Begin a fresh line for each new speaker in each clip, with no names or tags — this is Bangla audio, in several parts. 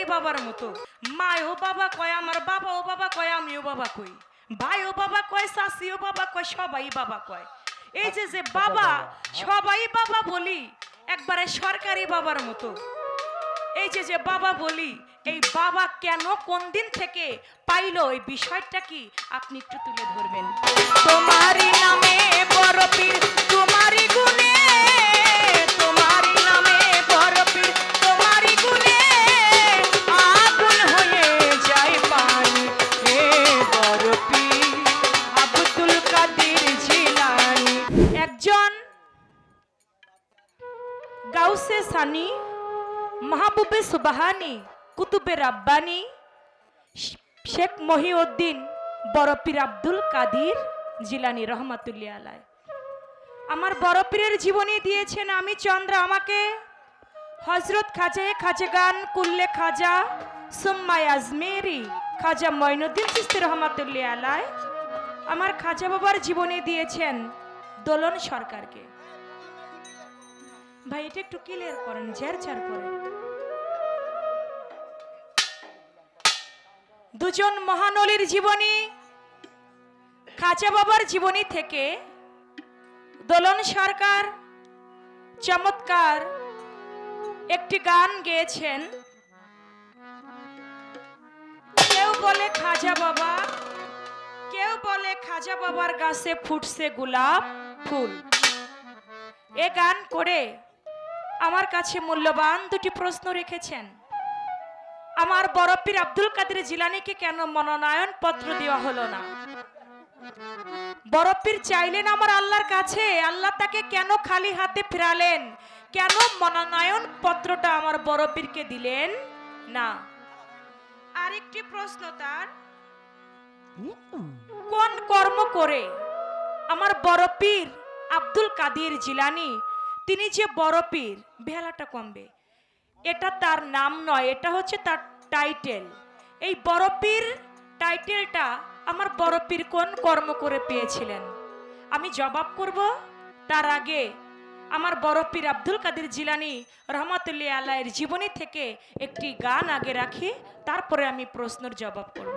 সরকারি বাবার মতো। মায়ও বাবা কয়, আমার বাবাও বাবা কয়, আমিও বাবা কই। ভাইও বাবা কয় শাশিও বাবা কয়, সবাই বাবা কয়। এই যে যে বাবা, সবাই বাবা বলি, একবারে সরকারি বাবার মতো। এই যে যে বাবা বলি, এই বাবা কেন কোন দিন থেকে পাইলো এই বিষয়টা কি আপনি একটু তুলে ধরবেন? তোমারই নামে বড় পীর, তোমারই গুণে মাহবুবে সুবাহানি, কুতুবে রাব্বানি, শেখ মহিউদ্দিন বড়পীর আব্দুল কাদির জিলানি রহমাতুল্লাহ আলাই আমার বড়পীরের জীবনী দিয়েছেন আমি চন্দ্র, আমাকে হজরত খাজে খাজেগান কুল্লে খাজা সুম্মাই আজমেরি খাজা মঈনুদ্দিন চিস্তি রহমাতুল্লাহ আলাই আমার খাজা বাবার জীবনী দিয়েছেন দোলন সরকারকে। ভাই, এটা একটু ক্লিয়ার করেন ঝের ঝার করে। দুজন মহানলীর জীবনী খাজা বাবার জীবনী থেকে দোলন সরকার চমৎকার একটি গান গেয়েছেন। কেউ বলে খাজা বাবা কেউ বলে খাজা বাবার গাছে ফুটছে গোলাপ ফুল। এ গান করে আমার কাছে মূল্যবান দুটি প্রশ্ন রেখেছেন। আমার বরফির আব্দুল কাদের জিলানিকে কেন মনোনয়ন পত্র দেওয়া হলো না? বরফির চাইলেন আমার আল্লাহর কাছে, আল্লাহ তাকে কেন খালি হাতে ফেরালেন? কেন মনোনয়ন পত্রটা আমার বরফিরকে দিলেন না? আরেকটি প্রশ্ন তার। কোন কর্ম করে আমার বড় পীর আব্দুল কাদির জিলানি? তিনি যে বড় পীর বেহালাটা কমবে। এটা তার নাম নয়, এটা হচ্ছে তার টাইটেল এই বড় পীর টাইটেলটা আমার বড় পীর কোন কর্ম করে পেয়েছিলেন? আমি জবাব করব তার আগে আমার বড় পীর আব্দুল কাদের জিলানি রহমাতুল্লাহ আল্লাহের জীবনী থেকে একটি গান আগে রাখি, তারপরে আমি প্রশ্নের জবাব করব।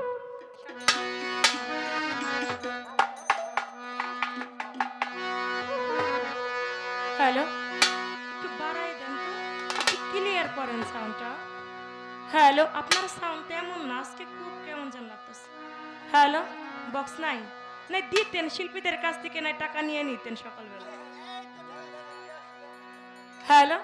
হ্যালো? সাউন্ডটা হ্যালো আপনার সাউন্ড এমন না, আজকে খুব কেমন যেন লাগতেছে। হ্যালো বক্স নাই না দিতেন, শিল্পীদের কাছ থেকে না টাকা নিয়ে নিতেন সকালবেলা। হ্যালো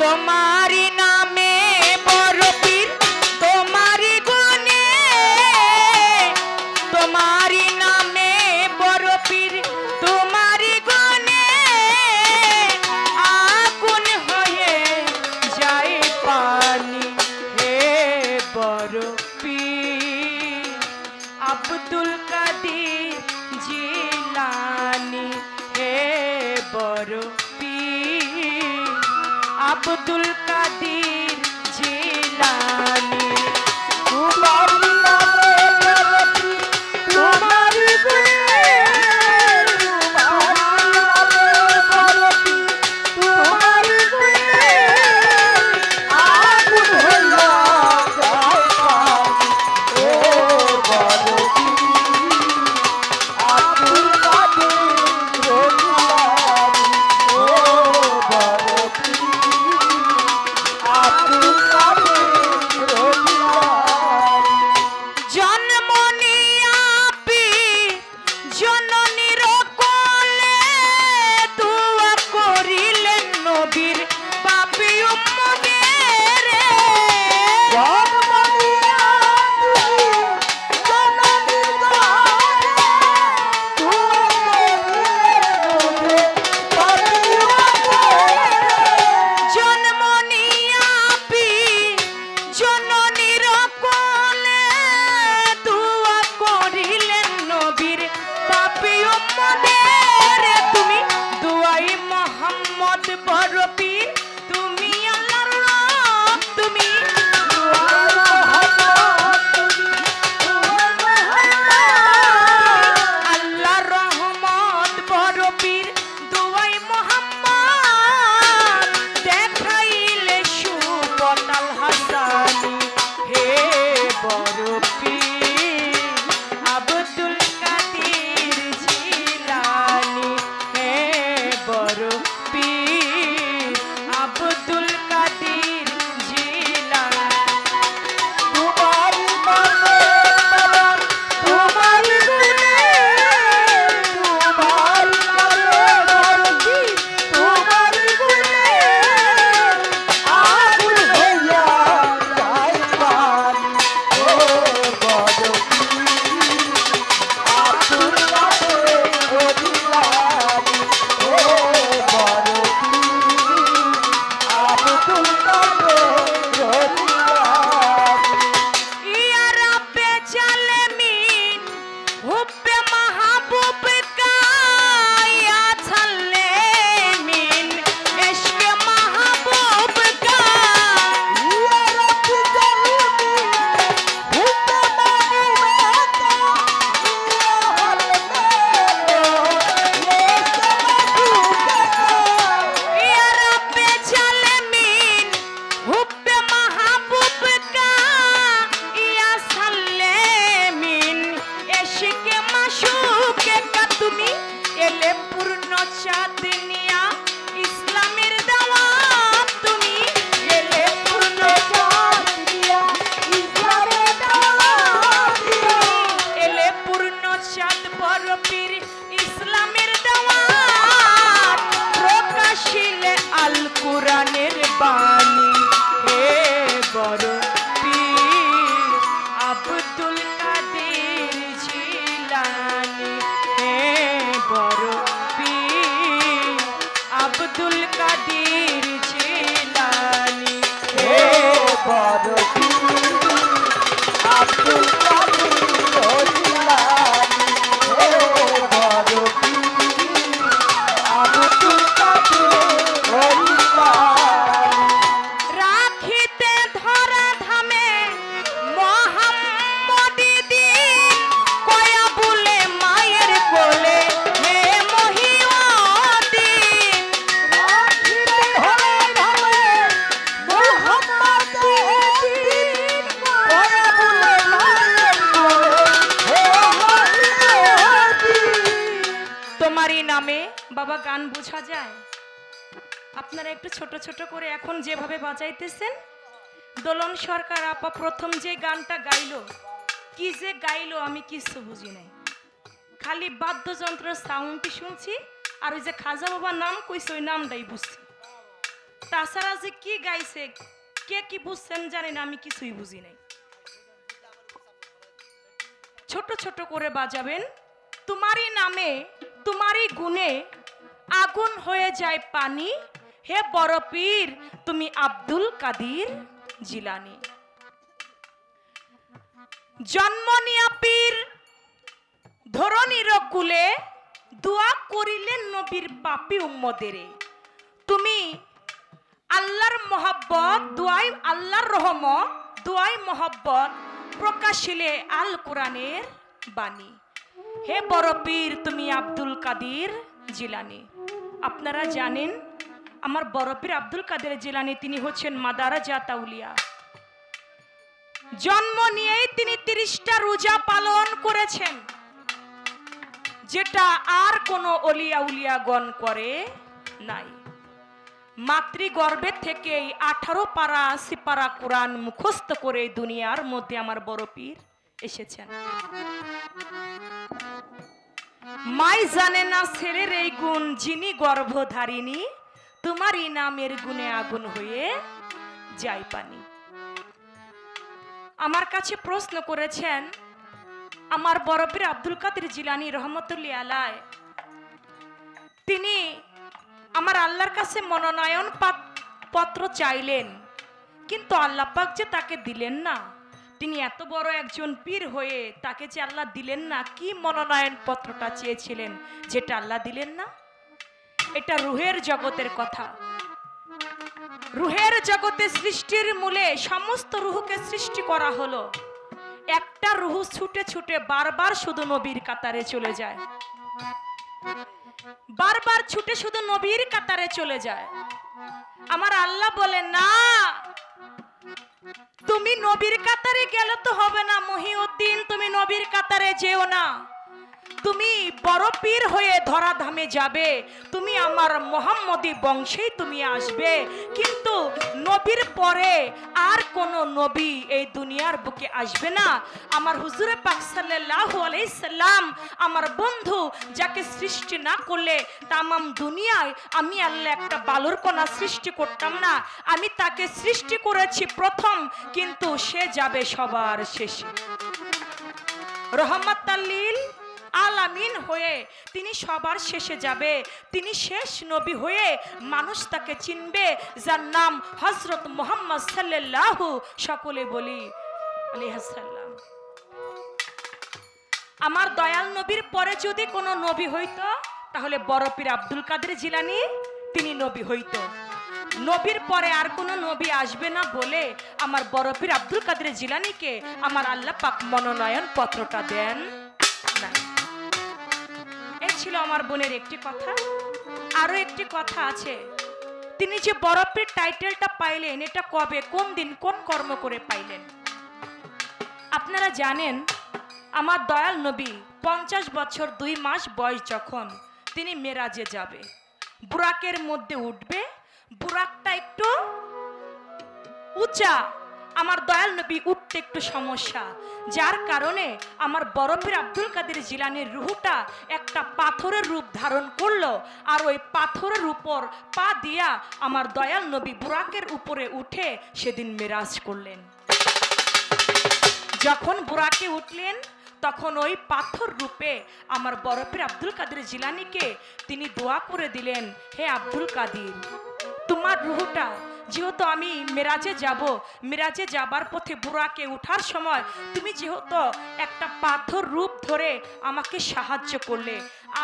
তোমারি নামে সাত বড় পীর
ইসলামের দেওয়ান প্রকাশিলে আল কোরআন
তোমারই নামে। বাবা, গান বোঝা যায়? আপনারা একটু ছোট ছোট করে এখন যেভাবে বাজাইতেছেন। দোলন সরকার আপা প্রথম যে গানটা গাইলো, কি যে গাইলো আমি কিছু বুঝি নাই। খালি বাদ্যযন্ত্র সাউন্ডটি শুনছি, আর ওই যে খাজা বাবা নাম কইছে, ওই নামটাই বুঝছি। তাছাড়া যে কি গাইছে, কে কি বুঝছেন জানি না, আমি কিছুই বুঝি নাই। ছোট ছোট করে বাজাবেন। তোমারই নামে তোমারই গুণে আগুন হয়ে যায় পানি। হে বড় পীর তুমি আব্দুল কাদির জিলানি। জন্ম নিয়া পীর ধরনীর কুলে দোয়া করিলেন নবীর পাপি উম্মদেরে তুমি আল্লাহর মহাব্বত, দোয়াই আল্লাহর রহমত দোয়াই মহাব্বত প্রকাশিলে আল কোরআনের বাণী। হে বড় পীর তুমি আব্দুল কাদির জিলানি। আপনারা জানেন, আমার বড় পীর আব্দুল কাদের জিলানি তিনি হচ্ছেন মাদারা জাতাউলিয়া। জন্ম নিয়েই তিনি তিরিশটা রোজা পালন করেছেন, যেটা আর কোনো উলিয়াগণ করে নাই। মাতৃগর্ভের থেকেই আঠারো পারা আশি পারা কোরআন মুখস্থ করে দুনিয়ার মধ্যে আমার বড় পীর এসেছেন। মাই জানে না ছেলের এই গুণ, যিনি গর্ভধারিণী তোমারই নামের গুণে আগুন হয়ে যাই পানি। আমার কাছে প্রশ্ন করেছেন, আমার বরফের আব্দুল কাদের জিলানি রহমতুল্লি আলায় তিনি আমার আল্লাহর কাছে মনোনয়ন পাত- পত্র চাইলেন, কিন্তু আল্লাহ পাক যে তাকে দিলেন না। তিনি এত বড় একজন পীর হয়ে তাকে যে আল্লাহ দিলেন না, কি মনোনয়ন পত্রটা চেয়েছিলেন যেটা আল্লাহ দিলেন না? এটা রুহের জগতের কথা। রুহের জগতে সৃষ্টির মূলে সমস্ত রুহকে সৃষ্টি করা হলো। একটা রুহু ছুটে ছুটে বারবার শুধু নবীর কাতারে চলে যায়। বারবার ছুটে শুধু নবীর কাতারে চলে যায়। আমার আল্লাহ বলে, না, তুমি নবীর কাতারে গেলে তো হবে না, মহিউদ্দিন, তুমি নবীর কাতারে যেও না। তুমি বড় পীর হয়ে ধরাধামে যাবে। তুমি আমার মোহাম্মদী বংশেই তুমি আসবে। কিন্তু নবীর পরে আর কোন নবী এই দুনিয়ার বুকে আসবে না। আমার হুজুরে পাক সাল্লাল্লাহু আলাইহি সাল্লাম আমার বন্ধু যাকে সৃষ্টি না করলে তামাম দুনিয়ায় আমি আল্লাহ একটা বালুর কণা সৃষ্টি করতাম না। আমি তাকে সৃষ্টি করেছি প্রথম, কিন্তু সে যাবে সবার শেষে। রহমত আল্লিল আলামিন হয়ে তিনি সবার শেষে যাবে। তিনি শেষ নবী হয়ে মানুষ তাকে চিনবে, যার নাম হজরত মোহাম্মদ সাল্লাল্লাহু সকলে বলি আলাইহাসাল্লাম আমার দয়াল নবীর পরে যদি কোনো নবী হইতো, তাহলে বড় পীর আব্দুল কাদের জিলানি তিনি নবী হইতো। নবীর পরে আর কোনো নবী আসবে না বলে আমার বড় পীর আব্দুল কাদের জিলানিকে আমার আল্লাহ পাক মনোনয়ন পত্রটা দেন। ছিল আমার বোনের একটি কথা। আরও একটি কথা আছে। তিনি যে বরফের টাইটেলটা পাইলেন, এটা কবে, কোন দিন, কোন কর্ম করে পাইলেন? আপনারা জানেন, আমার দয়াল নবী পঞ্চাশ বছর দুই মাস বয়স যখন তিনি মেরাজে যাবে। বুরাকের মধ্যে উঠবে। বুরাকটা একটু উঁচা আমার দয়াল নবী উঠতে একটু সমস্যা। যার কারণে আমার বরফের আব্দুল কাদের জিলানির রুহুটা একটা পাথরের রূপ ধারণ করল আর ওই পাথরের উপর পা দিয়া আমার দয়াল নবী বুরাকের উপরে উঠে সেদিন মেরাজ করলেন। যখন বুরাকে উঠলেন, তখন ওই পাথর রূপে আমার বরফের আব্দুল কাদের জিলানিকে তিনি দোয়া করে দিলেন, হে আব্দুল কাদির, তোমার রুহুটা যেহেতু আমি মেরাজে যাব, মেরাজে যাবার পথে বুড়াকে ওঠার সময় তুমি যেহেতু একটা পাথর রূপ ধরে আমাকে সাহায্য করলে।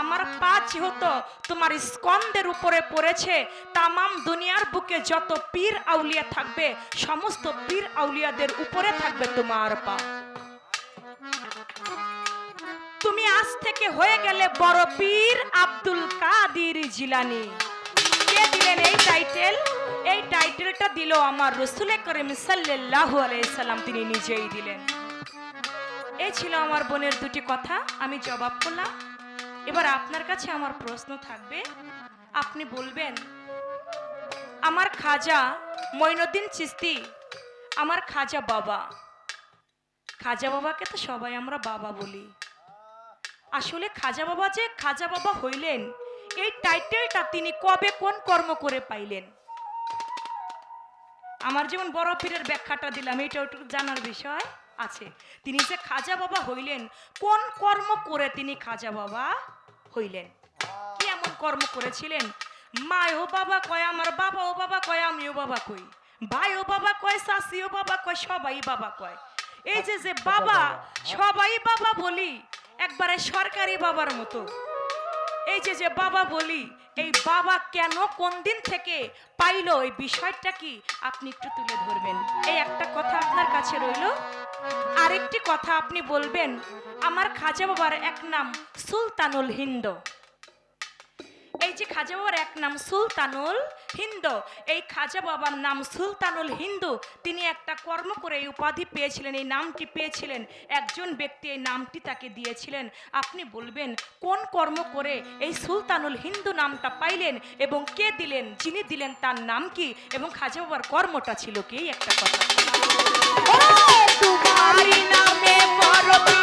আমার পা যেহেতু তোমার স্কন্দের উপরে পড়েছে, তামাম দুনিয়ার বুকে যত পীর আউলিয়া থাকবে, সমস্ত পীর আউলিয়াদের উপরে থাকবে তোমার পা। তুমি আজ থেকে হয়ে গেলে বড় পীর আব্দুল কাদির জিলানি। দিলেন এই টাইটেল এই টাইটেলটা দিল আমার রসুলে করিম সাল্লাল্লাহু আলাইহি সাল্লাম, তিনি নিজেই দিলেন। এই ছিল আমার বোনের দুটি কথা, আমি জবাব করলাম। এবার আপনার কাছে আমার প্রশ্ন থাকবে, আপনি বলবেন, আমার খাজা মঈনুদ্দিন চিস্তি আমার খাজা বাবা। খাজা বাবাকে তো সবাই আমরা বাবা বলি। আসলে খাজা বাবা যে খাজা বাবা হইলেন এই টাইটেলটা তিনি কবে কোন কর্ম করে পাইলেন? আমার যেমন বড় পীরের ব্যাখ্যাটা দিলাম এটা একটু জানার বিষয় আছে। তিনি যে খাজা বাবা হইলেন, কোন কর্ম করে তিনি খাজা বাবা হইলেন? কি এমন কর্ম করেছিলেন? মা ও বাবা কয়, আমার বাবা ও বাবা কয়, আমিও বাবা কই। ভাই ও বাবা কয়, শাশিও বাবা কয়, সবাই বাবা কয়। এই যে যে বাবা, সবাই বাবা বলি, একবারে সরকারি বাবার মতো। এই যে যে বাবা বলি, এই বাবা কেন কোন দিন থেকে পাইল এই বিষয়টা কি আপনি একটু তুলে ধরবেন। এই একটা কথা আপনার কাছে রইল। আরেকটি কথা আপনি বলবেন, আমার খাজা বাবার এক নাম সুলতানুল হিন্দ। এই যে খাজা বাবার এক নাম সুলতানুল হিন্দু, এই খাজা বাবার নাম সুলতানুল হিন্দু, তিনি একটা কর্ম করে এই উপাধি পেয়েছিলেন, এই নামটি পেয়েছিলেন। একজন ব্যক্তি এই নামটি তাকে দিয়েছিলেন। আপনি বলবেন, কোন কর্ম করে এই সুলতানুল হিন্দু নামটা পাইলেন এবং কে দিলেন? যিনি দিলেন তার নাম কি? এবং খাজা বাবার কর্মটা ছিল কি? একটা কথা
নামে